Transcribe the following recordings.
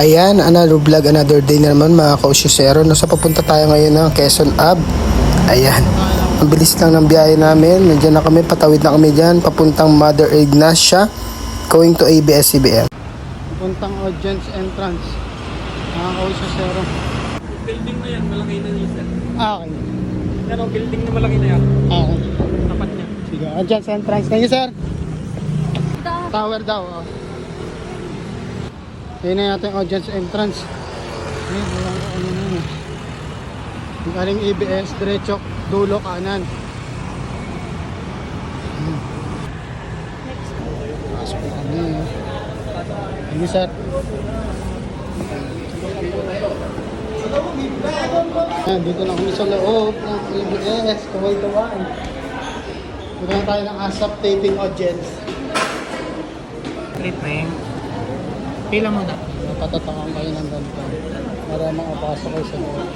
Ayan, another vlog, another day naman mga kausyosero. Nasa papunta tayo ngayon ng Quezon Ab. Ayan, ang lang ng biyahe namin. Nandiyan na kami, patawid na kami dyan. Papuntang Mother Ignacia, going to ABS-CBN. Papuntang audience entrance, mga kausyosero. Building na yan, malaki na nisa. Ah, okay. Pero building na malaki na yan, okay. tapat niya. Sige, audience entrance. Thank you, sir. Tower daw. Oh. Yun na yata yung audience entrance. Ayun, walang ano na yun. Yung galing ABS, diretso, dulo, kanan. Pasok na kami. eh. Thank you, sir. Ayan, dito na kami sa loob ng ABS, kaway-kaway. Dito na tayo ng ASAP taping audience. Late na yun. Pila mo na. Napatatakan kayo ng ganito para makapasok kayo sa loob.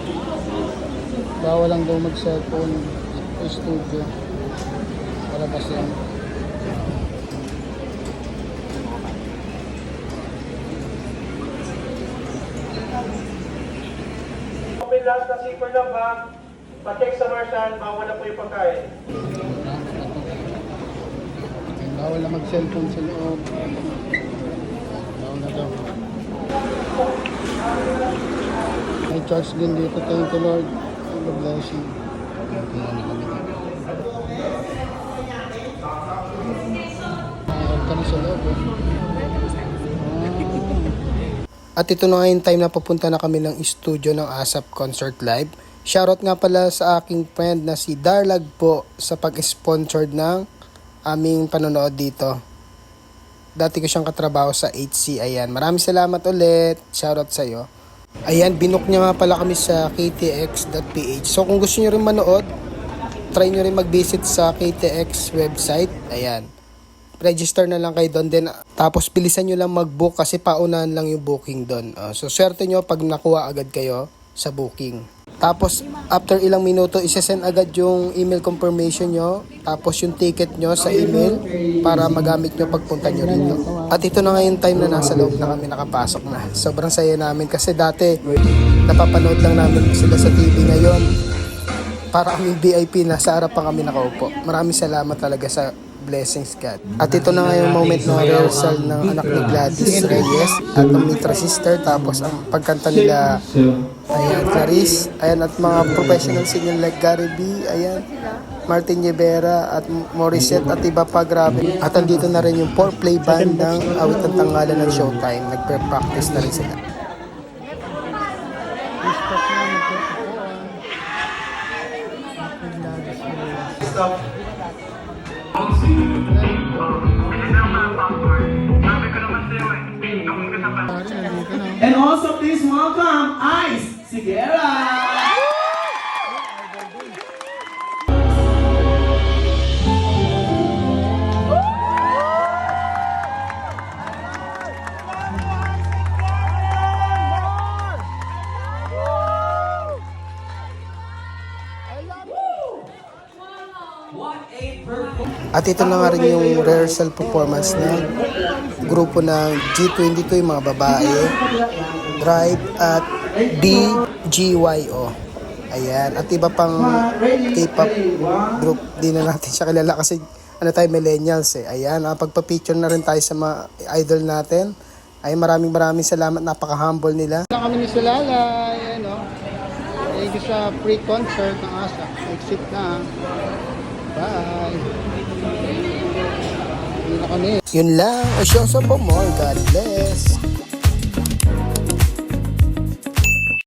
Bawal lang daw mag-cellphone sa studio. Para kasi lang. Open last na zipper lang ha. Pa-check sa Marsan, bawal na po yung pagkain. Bawal na mag-cellphone sa loob. Bawal na daw. May charge din dito. Thank you Lord. God bless you. Kaya na kami. Nakakal ka na sa loob eh. At ito na nga yung time na papunta na kami ng studio ng ASAP Concert Live. Shoutout nga pala sa aking friend na si Darlag po sa pag-sponsored ng aming panonood dito. Dati ko siyang katrabaho sa HC. Ayan, maraming salamat ulit. Shoutout sa iyo. Ayan, binook niya nga pala kami sa ktx.ph. So kung gusto niyo rin manood, try niyo rin mag-visit sa KTX website. Ayan. Register na lang kayo doon din. Tapos bilisan nyo lang mag-book kasi paunahan lang yung booking doon. Uh, so swerte nyo pag nakuha agad kayo sa booking. Tapos after ilang minuto, isesend agad yung email confirmation nyo. Tapos yung ticket nyo sa email para magamit nyo pagpunta nyo rito. At ito na nga yung time na nasa loob na kami nakapasok na. Sobrang saya namin kasi dati napapanood lang namin sila sa TV ngayon para kami VIP, nasa harap pa kami nakaupo. Maraming salamat talaga sa blessings God. At ito na nga yung moment ng rehearsal ng anak ni Gladys Reyes at ang Mitra Sister tapos ang pagkanta nila ayan, Clarice, ayan at mga professional singer like Gary B, ayan, Martin Rivera at Morissette at iba pa grabe. At andito na rin yung four-play band ng awit ng tanggalan ng Showtime. Nagpe-practice na rin sila. Stop. And also please welcome Ice Sigera. At ito na nga rin yung rehearsal performance ng grupo ng G22, yung mga babae, Drive at BGYO. Ayan. At iba pang K-pop group. Di na natin siya kilala kasi ano tayo, millennials eh. Ayan. ah, Pagpa-picture na rin tayo sa mga idol natin. Ay maraming maraming salamat. Napaka-humble nila. Wala kami ni Sulalay. Ayan o. Thank you sa free concert ng ASA. Exit na. Bye. Yun na kami. Yun lang. Siya sa more. God bless.